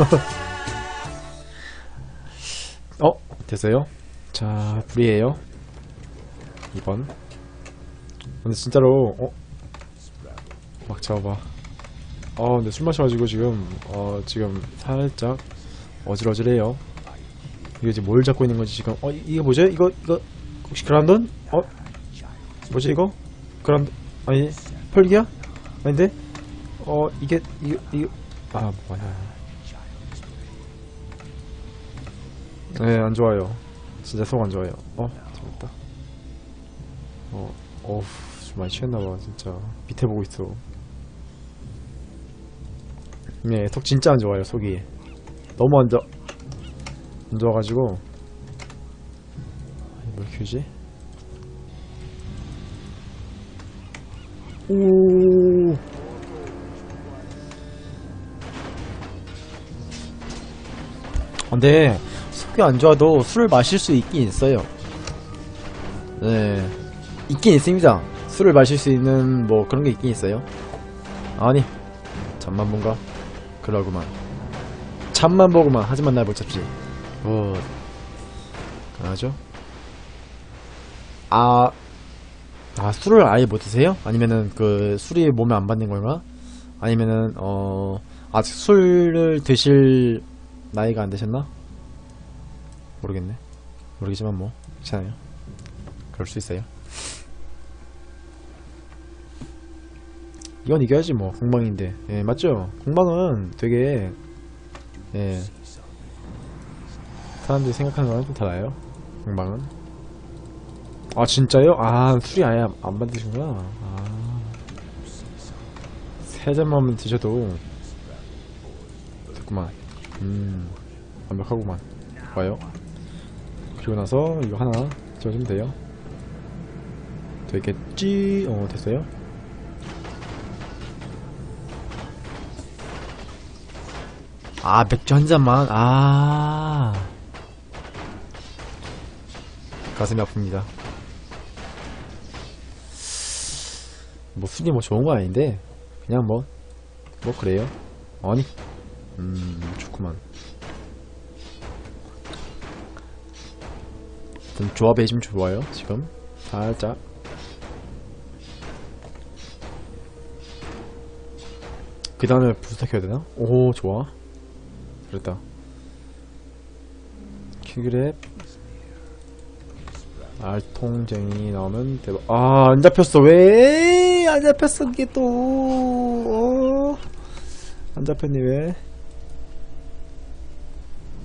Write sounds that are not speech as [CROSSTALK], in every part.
[LAUGHS] 어? 됐어요? 자, 불이에요. 2번. 근데 진짜로, 어? 막 잡아봐. 어, 근데 술 마셔가지고 지금, 어, 지금 살짝 어질어질해요. 이거 지금 뭘 잡고 있는 건지 지금, 어, 이- 이게 뭐지? 이거, 이거, 혹시 그란돈? 어? 뭐지 이거? 그란, 아니, 펄기야? 아닌데? 어, 이게, 이거, 이거, 아, 뭐야. 네, 안 좋아요. 진짜 속 안 좋아요. 어, 재밌다. 어, 어우, 좀 많이 취했나봐, 진짜. 밑에 보고 있어. 네, 속 진짜 안 좋아요, 속이. 너무 안 좋아. 안 좋아가지고. 뭘 키우지? 오. 근데 속이 안 좋아도 술을 마실 수 있긴 있어요. 네, 있긴 있습니다. 술을 마실 수 있는 뭐 그런 게 있긴 있어요. 아니, 잠만 본가? 그러구만. 잠만 보고만 하지만 날 못 잡지. 뭐, 강하죠? 아, 아 술을 아예 못 드세요? 아니면은 그 술이 몸에 안 받는 건가? 아니면은 어 아직 술을 드실 나이가 안 되셨나? 모르겠네. 모르겠지만 뭐 괜찮아요. 그럴 수 있어요. 이건 이겨야지 뭐 공방인데. 예 맞죠? 공방은 되게 예 사람들이 생각하는 거랑 좀 달라요. 공방은. 아 진짜요? 아 술이 아예 안- 안 받으시구나. 아. 세 잔만 드셔도 됐구만. 음 완벽하구만. 좋아요. 그리고 나서 이거 하나 지어주면 돼요. 되겠지? 어 됐어요. 아 맥주 한 잔만 아 가슴이 아픕니다. 뭐 술이 뭐 좋은 거 아닌데 그냥 뭐뭐 그래요. 아니 음 좋구만. 좀 조합이 좀 좋아요 지금. 살짝. 그 다음에 부스터 켜야 되나? 오 좋아. 그랬다. 큐그랩. 알통쟁이 나오면 대박. 아 안 잡혔어. 왜? 안 잡혔어 이게 또안 잡혔니 왜?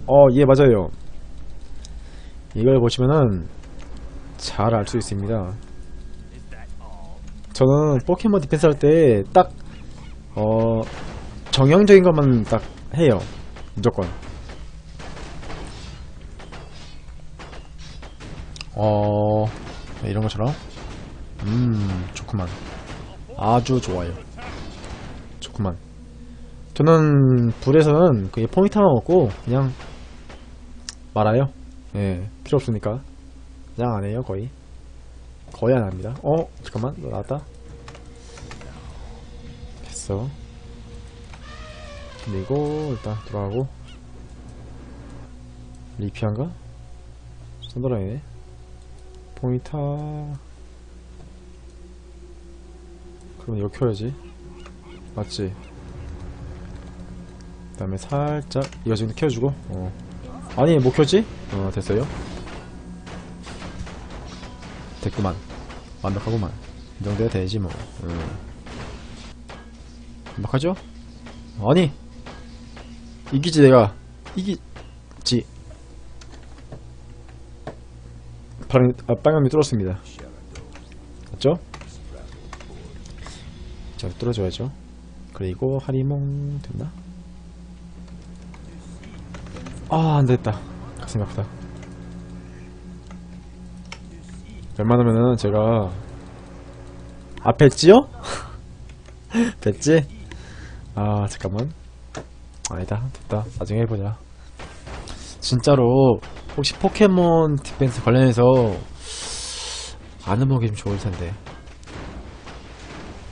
어, 예, 맞아요. 이걸 보시면은 잘 알 수 있습니다. 저는 포켓몬 디펜스 할 때 딱, 어, 정형적인 것만 딱 해요. 무조건. 어, 네, 이런 것처럼. 음, 좋구만. 아주 좋아요. 좋구만. 저는 불에서는 그게 포인트 하나 없고, 그냥 말아요. 예, 필요 없으니까. 그냥 안 해요, 거의. 거의 안 합니다. 어, 잠깐만, 너 나왔다. 됐어. 그리고, 일단, 들어가고. 리피한가? 썬더라이네. 포인터. 그럼 이거 켜야지. 맞지? 그 다음에 살짝, 이거 지금 켜주고, 어. 아니 못 켰지? 어 됐어요 됐구만 완벽하구만 이 정도야 되지 뭐 음. 완벽하죠? 아니 이기지 내가 이기지 파랑, 아, 빨간이 뚫었습니다 맞죠? 자 뚫어줘야죠 그리고 하리몽 됐나? 아, 안 됐다. 가슴이 아프다. 웬만하면은 제가 아 뵀지요? 뵀지? 아 잠깐만 아니다 됐다 나중에 해보자 진짜로 혹시 포켓몬 디펜스 관련해서 아는 분이 좀 좋을 텐데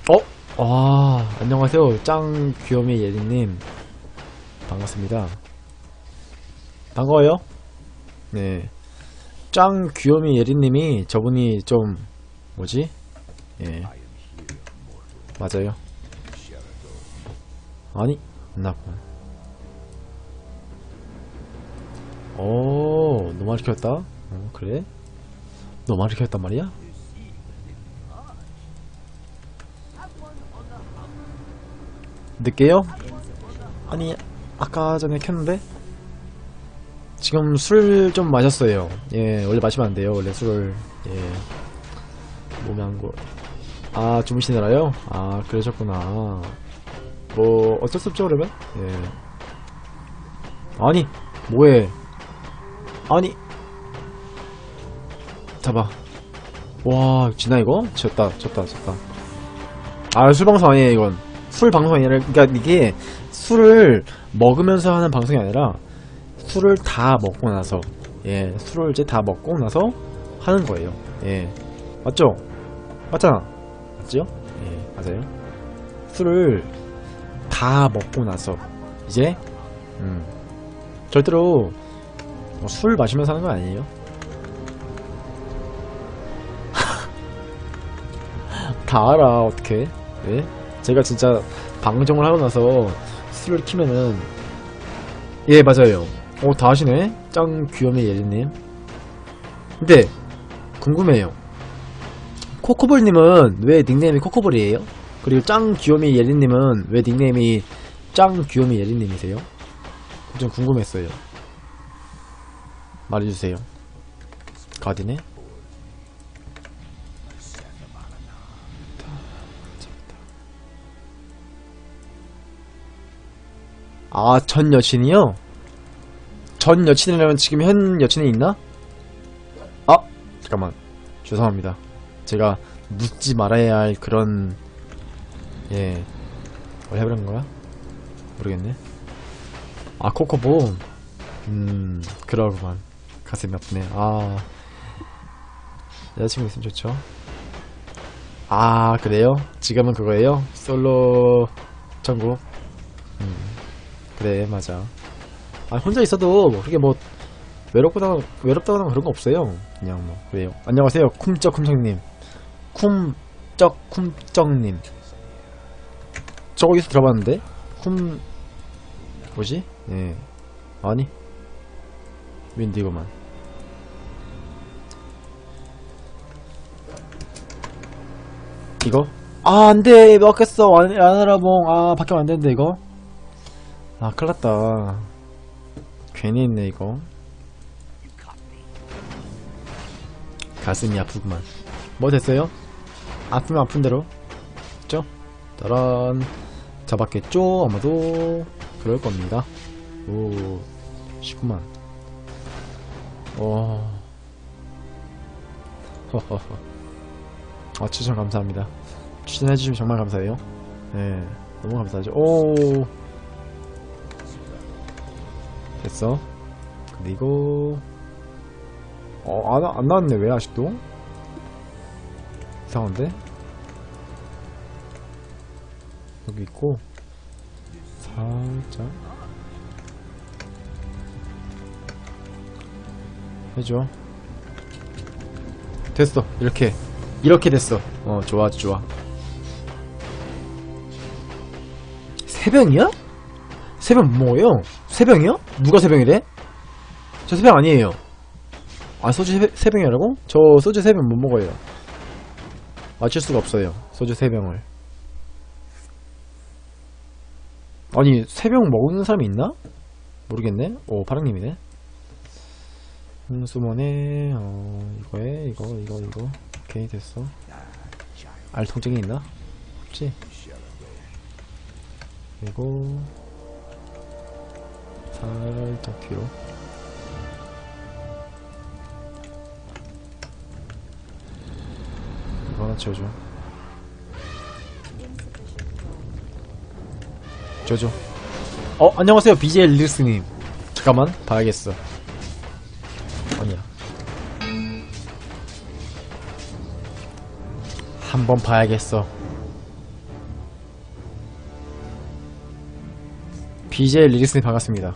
어? 아 안녕하세요 짱 귀요미 예리님 반갑습니다. 반가워요. 네. 짱 귀요미 예리님이 저분이 좀 뭐지? 예. 맞아요. 아니, 나 보. 오, 너 많이 키웠다? 어, 그래? 너 많이 키웠단 말이야? 늦게요? 아니, 아까 전에 켰는데? 지금 술 좀 마셨어요. 예, 원래 마시면 안 돼요. 원래 술을, 예. 몸에 안 고. 아, 주무시느라요? 아, 그러셨구나. 뭐, 어쩔 수 없죠, 그러면? 예. 아니, 뭐해. 아니. 잡아. 와, 지나 이거? 졌다, 졌다, 졌다. 아, 술 방송 아니에요, 이건. 술 방송이 아니라, 그니까 이게 술을 먹으면서 하는 방송이 아니라 술을 다 먹고 나서, 예, 술을 이제 다 먹고 나서 하는 거예요. 예. 맞죠? 맞잖아. 맞죠? 예, 맞아요. 술을 다 먹고 나서, 이제, 음, 절대로 뭐 술 마시면서 하는 거 아니에요? [LAUGHS] 다 알아, 어떻게. 예? 제가 진짜 방송을 하고 나서 술을 키면은, 예, 맞아요. 어, 다 아시네? 짱 귀요미 예리님. 근데, 궁금해요. 코코볼님은 왜 닉네임이 코코볼이에요? 그리고 짱 귀요미 예리님은 왜 닉네임이 짱 귀요미 예리님이세요? 좀 궁금했어요. 말해주세요. 가디네? 아, 전 여친이요? 전 여친이라면 지금 현 여친이 있나? 아, 잠깐만. 죄송합니다. 제가 묻지 말아야 할 그런, 예, 뭘 해버린 거야? 모르겠네. 아, 코코보. 음, 그러구만. 가슴이 아프네. 아, 여자친구 있으면 좋죠. 아, 그래요? 지금은 그거예요? 솔로 천국? 음, 그래, 맞아. 아, 혼자 있어도, 그게 뭐, 외롭거나, 외롭다거나 그런 거 없어요. 그냥 뭐, 그래요. 안녕하세요. 쿰쩍쿰쩍님. 쿰쩍, 쿰쩍님. 저거 어디서 들어봤는데? 쿰, 뭐지? 예. 아니. 윈디고만. 이거? 아, 안 돼. 먹겠어. 안, 아느라봉. 아, 바뀌면 안 되는데, 이거. 아, 큰일 났다. 괜히 했네, 이거. 가슴이 아프구만. 뭐 됐어요? 아프면 아픈 대로. 됐죠? 따란. 잡았겠죠? 아마도. 그럴 겁니다. 오, 쉽구만. 오. 허허허. 아, 추천 감사합니다. 추천해주시면 정말 감사해요. 네, 너무 감사하죠. 오. 됐어. 그리고, 어, 안, 안 나왔네, 왜 아직도? 이상한데? 여기 있고, 살짝. 해줘. 됐어. 이렇게. 이렇게 됐어. 어, 좋아, 좋아. 세병이야? 세병 못 먹어요? 세병이요? 누가 세병이래? 저 세병 아니에요. 아, 소주 세, 세병이라고? 저 소주 세 병 못 먹어요. 맞출 수가 없어요. 소주 세 병을. 아니, 세 병 먹는 사람이 있나? 모르겠네? 오, 파랑님이네. 홍수mon에 어 이거에 이거 이거 이거 오케이 됐어 알 통증이 있나? 없지? 그리고 살짝 뒤로 이거 하나 지워줘 지워줘 어 안녕하세요 BJ 리스님 잠깐만 봐야겠어 아니야. 한번 봐야겠어. BJ 리리스님 반갑습니다.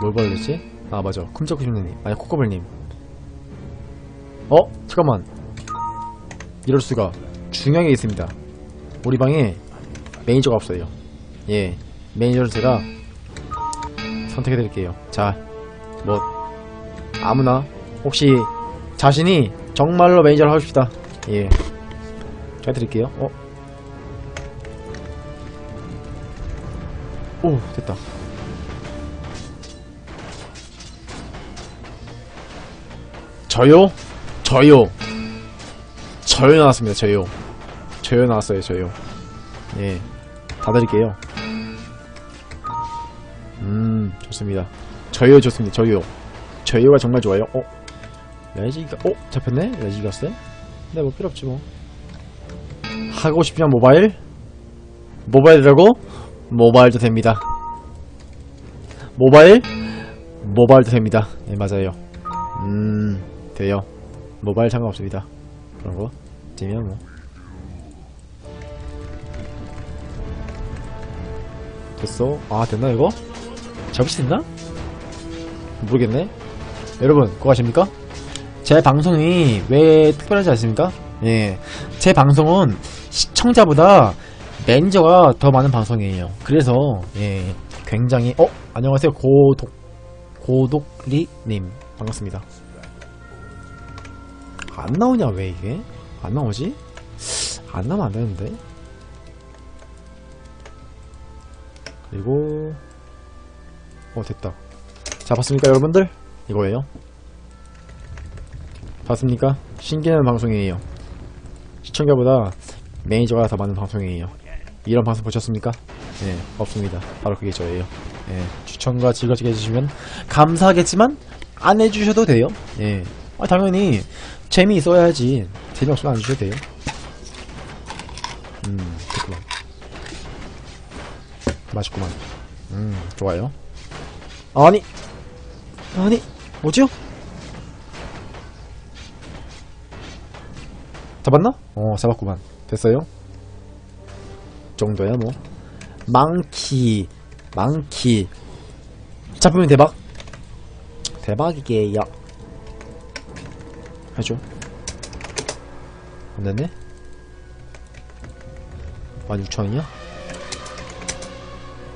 뭘 벌렸지? 아 맞아. 쿰쩍쿰님. 아니 코코블님. 어? 잠깐만. 이럴 수가. 중요한 게 있습니다. 우리 방에 매니저가 없어요. 예. 매니저를 제가 선택해 드릴게요. 자뭐 아무나 혹시 자신이 정말로 매니저를 하고 싶다. 예. 잘 드릴게요. 어? 오 됐다 저요? 저요. 저요 나왔습니다, 저요. 저요 나왔어요, 저요. 예. 다 드릴게요. 음, 좋습니다. 저요 좋습니다, 저요. 저요가 정말 좋아요. 어? 레지가, 어? 잡혔네? 레지가스? 네, 뭐 필요 없지, 뭐. 하고 싶으면 모바일? 모바일이라고? 모바일도 됩니다. 모바일? 모바일도 됩니다. 예, 맞아요. 음, 돼요. 모바일 상관없습니다. 그런 거. 되면 뭐. 됐어. 아, 됐나, 이거? 잡을 수 있나? 모르겠네. 여러분, 그거 아십니까? 제 방송이 왜 특별하지 않습니까? 예. 제 방송은 시청자보다 매니저가 더 많은 방송이에요. 그래서, 예. 굉장히, 어? 안녕하세요. 고독, 고독리님. 반갑습니다. 안 나오냐 왜 이게? 안 나오지? 안 나오면 안 되는데. 그리고 어 됐다. 자 봤습니까 여러분들? 이거예요. 봤습니까? 신기한 방송이에요. 시청자보다 매니저가 더 많은 방송이에요. 이런 방송 보셨습니까? 네, 없습니다. 바로 그게 저예요. 예, 추천과 즐거게 해주시면 감사하겠지만 안 해주셔도 돼요. 예. 아, 당연히 재미 있어야지. 재미없으면 안 주셔도 돼요. 음, 됐구만. 맛있구만. 음, 좋아요. 아니, 아니, 뭐지요? 잡았나? 어, 잡았구만. 됐어요? 정도야, 뭐. 망키, 망키. 잡으면 대박. 대박이게요. 해줘. 안 됐네? 16,000원이야?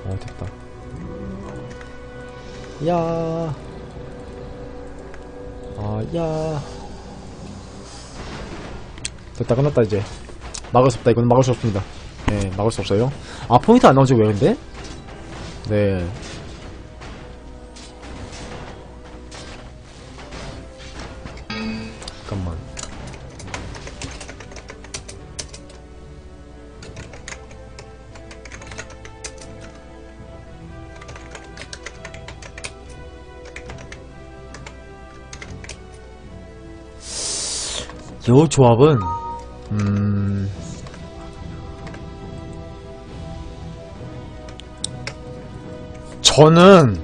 어, 됐다. 야. 아, 야. 됐다, 끝났다, 이제. 막을 수 없다, 이건 막을 수 없습니다. 네, 막을 수 없어요. 아, 포인트 안 나오지, 왜 근데? 네. 요 조합은 음 저는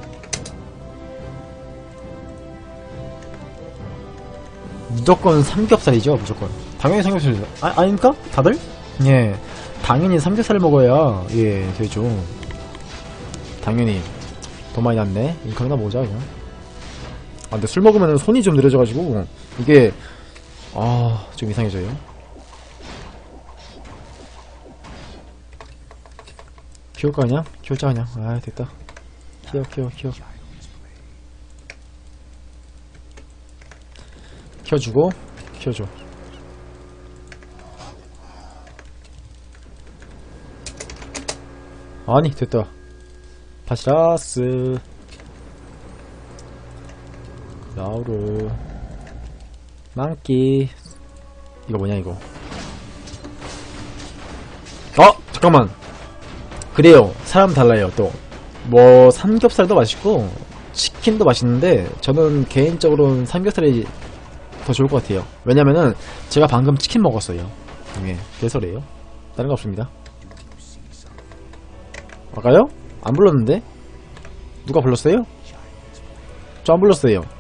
무조건 삼겹살이죠 무조건. 당연히 삼겹살이죠. 아, 아닙니까? 다들? 예. 당연히 삼겹살을 먹어야 예 되죠. 당연히. 더 많이 났네. 인컴이나 모자 그냥. 아 근데 술 먹으면 손이 좀 느려져가지고. 이게 아, 좀 이상해져요. 키울까 그냥? 키울자 그냥. 아, 됐다. 키워, 키워, 키워. 키워주고, 키워줘. 아니, 됐다. 파시라스. 나우루. 망기 이거 뭐냐 이거? 어? 잠깐만. 그래요. 사람 달라요 또. 뭐 삼겹살도 맛있고 치킨도 맛있는데 저는 개인적으로는 삼겹살이 더 좋을 것 같아요. 왜냐면은 제가 방금 치킨 먹었어요. 예 그래요. 다른 거 없습니다. 아까요? 안 불렀는데? 누가 불렀어요? 저 안 불렀어요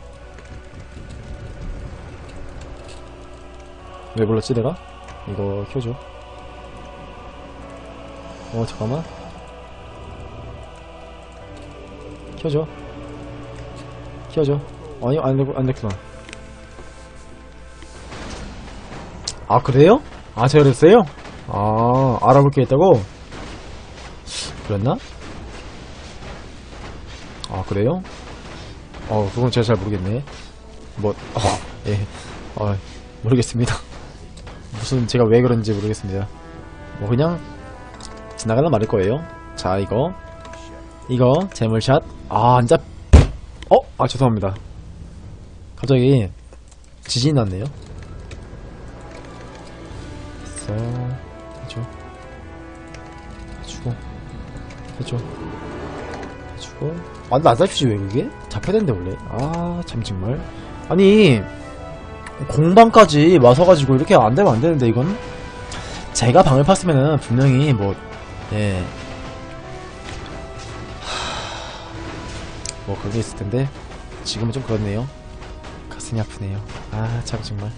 왜 불렀지 내가? 이거 켜줘 어 잠깐만 키워줘. 키워줘. 아니, 안 됐구나. 아, 그래요? 아, 제가 그랬어요? 아, 알아볼 게 있다고? 그랬나? 아, 그래요? 어, 그건 제가 잘 모르겠네. 뭐, 어, 예. 어, 모르겠습니다. 무슨, 제가 왜 그런지 모르겠습니다. 뭐, 그냥, 지나가는 말일 거예요. 자, 이거. 이거, 재물샷. 아, 안 잡, 어? 아, 죄송합니다. 갑자기, 지진이 났네요. 됐어. 해줘. 해주고. 해줘. 해주고. 아, 나안 잡히지, 왜 그게? 잡혀야 되는데, 원래. 아, 참, 정말. 아니, 공방까지 와서가지고 이렇게 안 되면 안 되는데, 이건? 제가 방을 팠으면은 분명히 뭐, 예. 하... 뭐, 그런 게 있을 텐데, 지금은 좀 그렇네요. 가슴이 아프네요. 아, 참, 정말.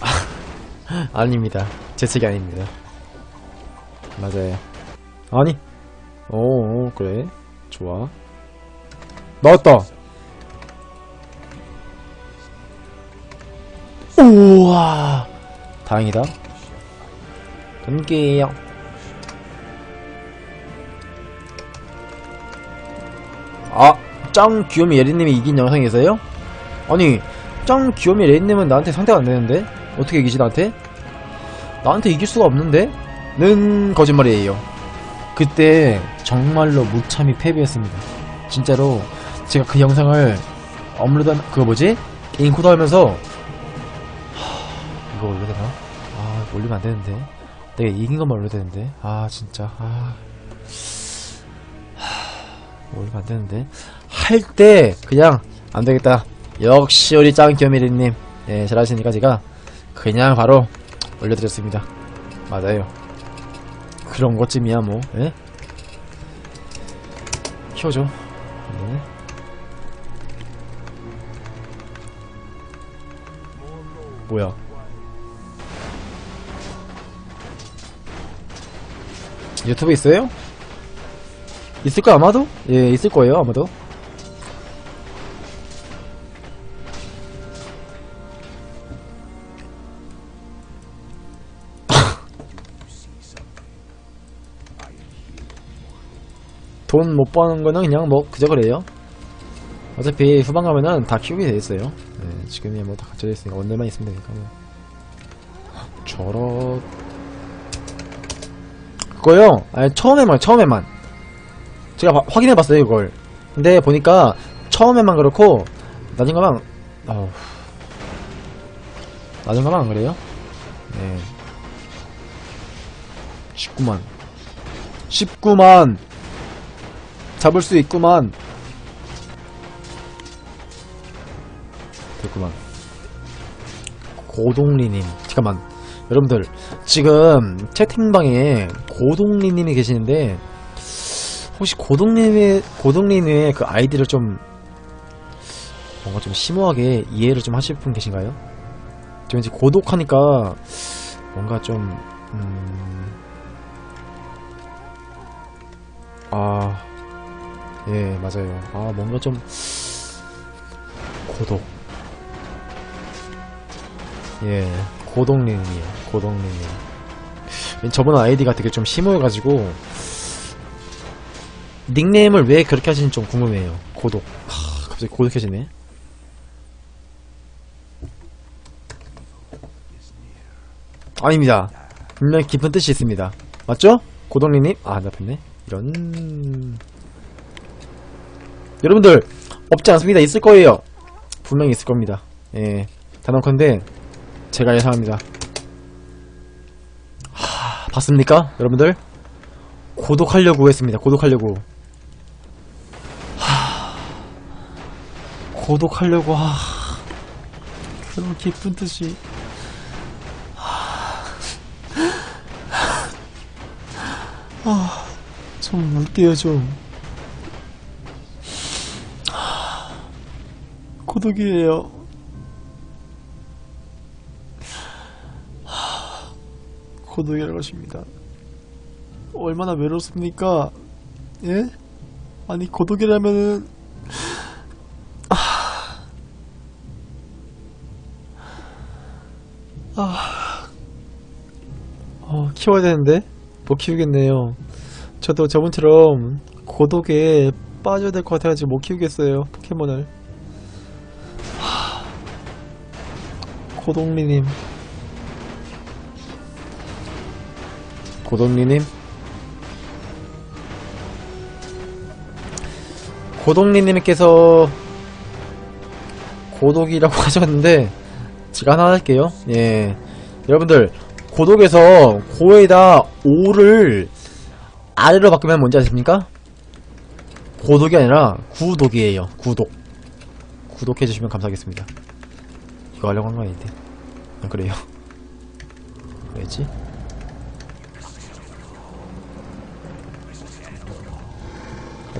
아, [LAUGHS] 아닙니다. 제 책이 아닙니다. 맞아요. 아니. 오, 오, 그래. 좋아. 나왔다! 우와! 다행이다. 끊기요. 아, 짱 귀요미 예리님이 이긴 영상에서요? 아니, 짱 귀요미 예리님은 나한테 상대가 안 되는데? 어떻게 이기지, 나한테? 나한테 이길 수가 없는데? 는 거짓말이에요. 그때 정말로 무참히 패배했습니다. 진짜로 제가 그 영상을 업로드, 그거 뭐지? 인코드 하면서 올리면 안 되는데. 내가 이긴 것만 올려야 되는데. 아, 진짜. 아. 하, 올리면 안 되는데. 할 때, 그냥, 안 되겠다. 역시 우리 짱 겸이리님. 예, 잘하시니까 제가 그냥 바로 올려드렸습니다. 맞아요. 그런 것쯤이야, 뭐, 예? 키워줘. 네. 뭐야? 유튜브 있어요? 있을까 아마도? 예 있을 거예요 아마도 [LAUGHS] 돈 못 버는 거는 그냥 뭐 그저 그래요 어차피 후반 가면은 다 키우게 돼 있어요 예, 지금이 뭐 다 갖춰져 있으니까 원들만 있으면 되니까 뭐 저런 그 거요. 아니 처음에만 처음에만. 제가 바- 확인해봤어요 이걸. 근데 보니까 처음에만 그렇고 나중 가면 어우. 나중 가면 안 그래요? 네. 19만. 19만. 잡을 수 있구만. 됐구만. 고동리님 잠깐만 여러분들 지금 채팅방에 고동리님이 계시는데 혹시 고동님의 고동님의 그 아이디를 좀 뭔가 좀 심오하게 이해를 좀 하실 분 계신가요? 저 왠지 고독하니까 뭔가 좀 음... 아, 예, 맞아요. 아, 뭔가 좀 고독. 예, 고독님이에요. 고독님. 저번 아이디가 되게 좀 심오해가지고 닉네임을 왜 그렇게 하시는지 좀 궁금해요. 고독. 하, 갑자기 고독해지네. 아닙니다. 분명히 깊은 뜻이 있습니다. 맞죠? 고독리님? 아, 나 뺐네. 이런. 여러분들, 없지 않습니다. 있을 거예요. 분명히 있을 겁니다. 예. 단언컨대, 제가 예상합니다. 하, 봤습니까? 여러분들? 고독하려고 했습니다. 고독하려고. 하, 고독하려고, 하. 그런 깊은 뜻이. 아, 좀 울게요, 좀. 고독이에요. 고독이라고 하십니다. 얼마나 외롭습니까? 예? 아니 고독이라면은 아, 어, 키워야 되는데 못 키우겠네요. 저도 저번처럼 고독에 빠져야 될 것 같아가지고 못 키우겠어요 포켓몬을. 하, 고독리님, 고독리님. 고독리님께서 고독이라고 [LAUGHS] 하셨는데 제가 하나 할게요. 예, 여러분들 고독에서 고에다 오를 아래로 바꾸면 뭔지 아십니까? 고독이 아니라 구독이에요. 구독. 구독해주시면 감사하겠습니다. 이거 하려고 한 거 아닌데. 아, 그래요. [LAUGHS] 왜지?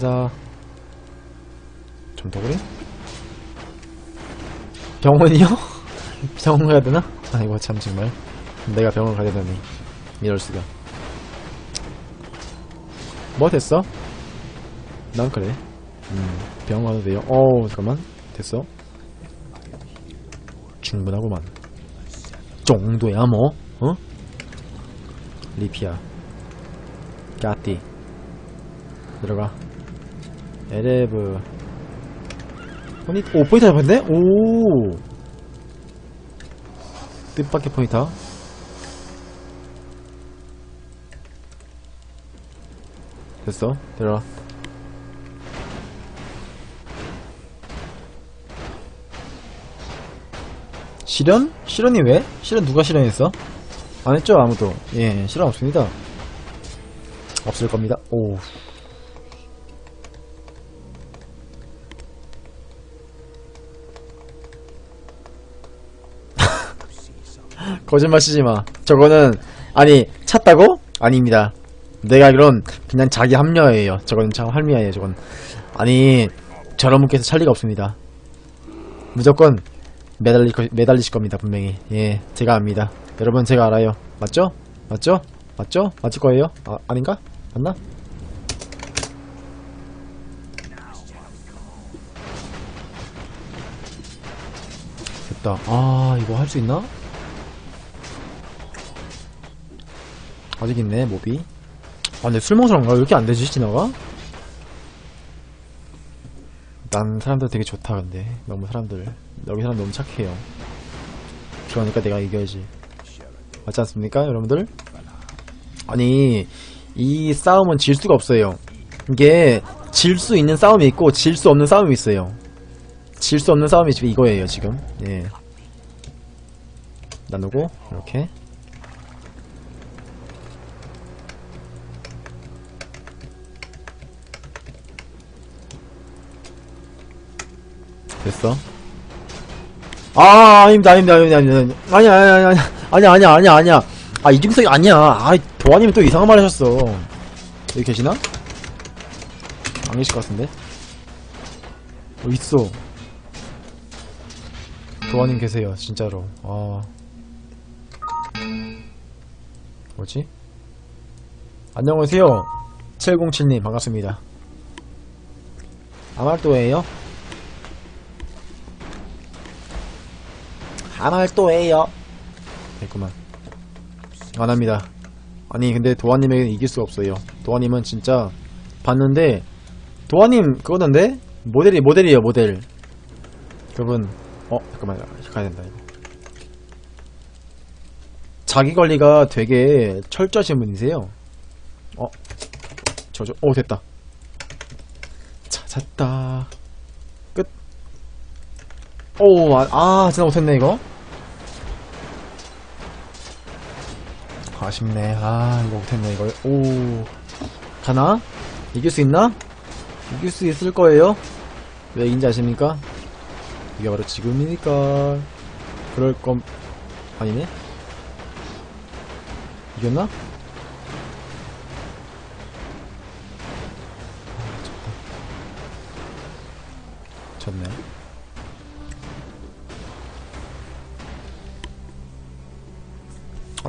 가자. 좀더 그래? 병원이요? [LAUGHS] 병원 가야 되나? 아, 이거 참 정말. 내가 병원 가야 되다니. 이럴 수가. 뭐 됐어? 난 그래. 음, 병원 가도 돼요. 어우, 잠깐만. 됐어. 충분하구만. 정도야, 뭐. 어? 리피아. 까띠. 들어가. 에레브. 포니, 오, 포니타 잡았네? 오! 뜻밖의 포니타. 됐어. 들어와. 실현? 실현이 왜? 실현 누가 실현했어? 안 했죠, 아무도. 예, 실현 없습니다. 없을 겁니다. 오. 거짓말 치지 마. 저거는, 아니, 찼다고? 아닙니다. 내가 알기론 그냥 자기 합리화예요. 저건 참 합리화예요, 저건. 아니, 저런 분께서 찰 리가 없습니다. 무조건 매달리, 매달리실 겁니다, 분명히. 예, 제가 압니다. 여러분, 제가 알아요. 맞죠? 맞죠? 맞죠? 맞을 거예요? 아, 아닌가? 맞나? 됐다. 아, 이거 할 수 있나? 아직 있네, 몹이. 아, 근데 술 먹어서 그런가? 왜 이렇게 안 되지, 지나가? 난 사람들 되게 좋다, 근데. 너무 사람들. 여기 사람 너무 착해요. 그러니까 내가 이겨야지. 맞지 않습니까, 여러분들? 아니, 이 싸움은 질 수가 없어요. 이게, 질 수 있는 싸움이 있고, 질 수 없는 싸움이 있어요. 질 수 없는 싸움이 지금 이거예요, 지금. 예. 나누고, 이렇게. 됐어. 아, 아닙니다, 아닙니다, 아닙니다, 아닙니다. 아니야, 아니야, 아니야, 아니야, 아니야, 아니야, 아니야. 아, 이중석이 아니야. 아, 도화님이 또 이상한 말 하셨어. 여기 계시나? 안 계실 것 같은데? 어, 있어. 도화님 계세요, 진짜로. 아. 뭐지? 안녕하세요. 707님, 반갑습니다. 아말도예요 아말도예요 됐구만. 안 합니다. 아니, 근데 도화님에게는 이길 수가 없어요. 도화님은 진짜 봤는데, 도화님 그거던데? 모델이, 모델이에요, 모델. 여러분, 어, 잠깐만, 가야 된다, 이거. 자기 관리가 되게 철저하신 분이세요. 어, 저저, 오, 됐다. 찾았다. 끝. 오, 아, 아 진짜 못했네, 이거. 아쉽네. 아, 이거 못했네, 이걸. 오. 가나? 이길 수 있나? 이길 수 있을 거예요? 왜 인지 아십니까? 이게 바로 지금이니까. 그럴 건, 아니네? 이겼나? 아. 졌네.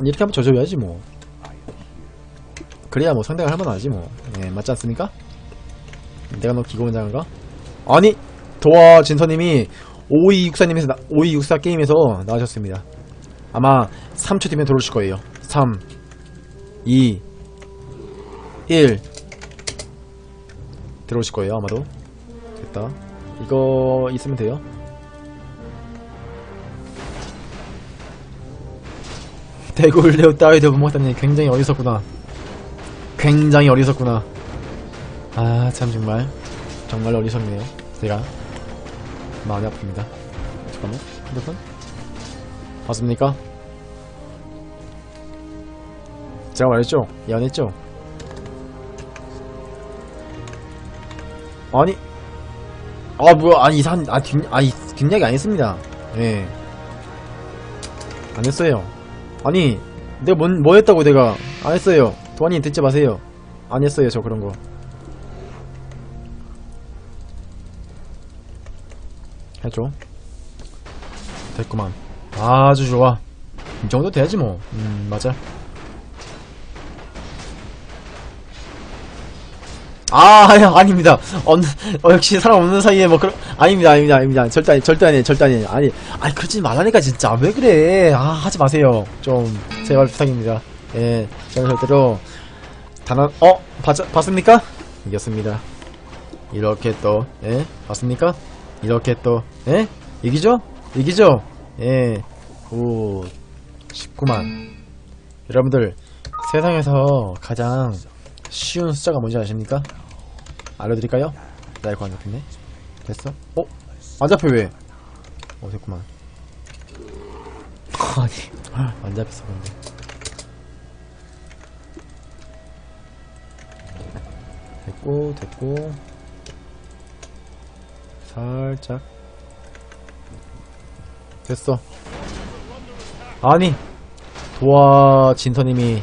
이렇게 한번 져줘야지, 뭐. 그래야 뭐 상대가 할만하지, 뭐. 예, 맞지 않습니까? 내가 너 기고문장인가? 아니 도와 진서님이 5264님에서 나, 5264 게임에서 나오셨습니다. 아마 3초 뒤면 들어오실 거예요. 3 2 1 들어오실 거예요 아마도 됐다 이거 있으면 돼요 대굴 레오 따위도 못 먹다니 굉장히 어리석구나. 굉장히 어리석구나. 아 참 정말. 정말 어리석네요. 제가 마음이 아픕니다. 잠깐만 핸드폰. 봤습니까? 제가 말했죠? 예언했죠? 아니 아 뭐야. 아니 이상 아 뒷, 아니 뒷이야기 안 했습니다. 예. 안 했어요 아니 내가 뭔, 뭐 했다고 내가? 안 했어요. 도안님 듣지 마세요. 안 했어요 저 그런 거. 했죠 됐구만. 아주 좋아. 이 정도 돼야지 뭐 음 맞아 아, [LAUGHS] 아닙니다. 어, 어, 역시 사람 없는 사이에 뭐 그런 아닙니다, 아닙니다, 아닙니다. 절대 아니, 절대 아니에요, 절대 아니에요. 아니, 아니 그러지 말라니까 진짜 왜 그래? 아, 하지 마세요. 좀 제발 부탁입니다. 예, 저는 절대로 단한 어, 봤, 봤습니까? 이겼습니다. 이렇게 또, 예, 봤습니까? 이렇게 또, 예, 이기죠? 이기죠? 예, 오, 19만. 여러분들 세상에서 가장 쉬운 숫자가 뭔지 아십니까? 알려드릴까요? 나 이거 안 잡혔네. 됐어? 어? 안 잡혀 왜? 어 됐구만. [LAUGHS] 아니 안 잡혔어 근데. 됐고 됐고 살짝 됐어. 아니 도와 진서님이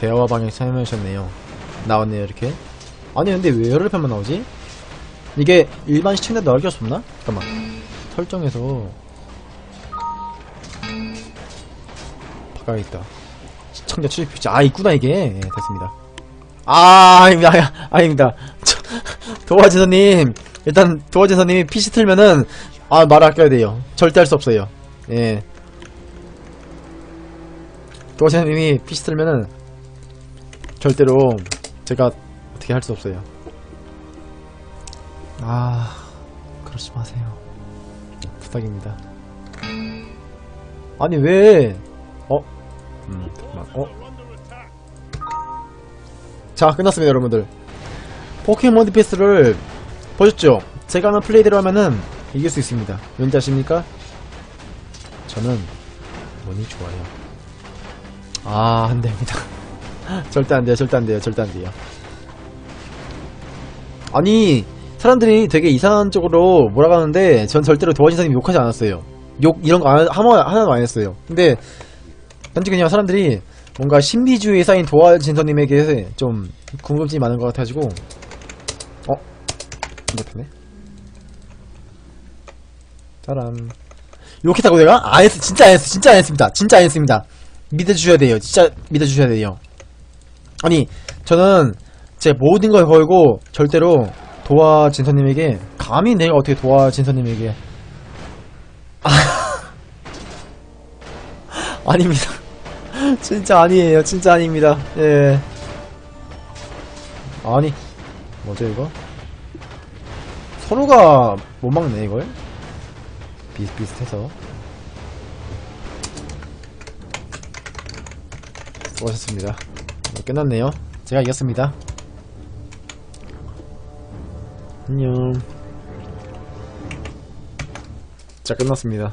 대화와 방에 참여하셨네요. 나왔네요 이렇게 아니 근데 왜 열흘 편만 나오지? 이게 일반 시청자도 나올 수 없나? 잠깐만. 설정에서. 바꿔야겠다. 시청자 출입 표시. 아 있구나 이게. 예, 됐습니다. 아 아닙니다. 아, 아닙니다. 저, 도화지선님. 일단 도화지선님이 PC 틀면은 아 말을 아껴야 돼요. 절대 할 수 없어요. 예. 도화지선님이 PC 틀면은 절대로 제가 어떻게 할수 없어요. 아, 그러지 마세요. 부탁입니다. 아니, 왜? 어? 음, 잠깐만, 어? 자, 끝났습니다, 여러분들. 포켓몬 디패스를 보셨죠? 제가 하는 플레이대로 하면은 이길 수 있습니다. 왠지 아십니까? 저는 운이 좋아요. 아, 안 됩니다. [LAUGHS] 절대 안 돼요, 절대 안 돼요, 절대 안 돼요. 아니, 사람들이 되게 이상한 쪽으로 몰아가는데, 전 절대로 도와진 사람이 욕하지 않았어요. 욕, 이런 거 안, 하나, 하나도 안 했어요. 근데, 단지 그냥 사람들이 뭔가 신비주의에 쌓인 도화진서님에게 좀 궁금증이 많은 것 같아가지고, 어? 못했네. 짜란. 욕했다고 내가? 안 했어, 진짜 안 했어, 진짜 안 했습니다. 진짜 안 했습니다. 믿어주셔야 돼요. 진짜 믿어주셔야 돼요. 아니 저는 제 모든 걸 걸고 절대로 도화 진서님에게 감히 내가 어떻게 도화 진서님에게. 아, [LAUGHS] 아닙니다. [LAUGHS] 진짜 아니에요. 진짜 아닙니다. 예. 아니. 뭐죠 이거? 서로가 못 막네 이걸? 비슷비슷해서. 수고하셨습니다. 네, 끝났네요. 제가 이겼습니다. 안녕. 자, 끝났습니다.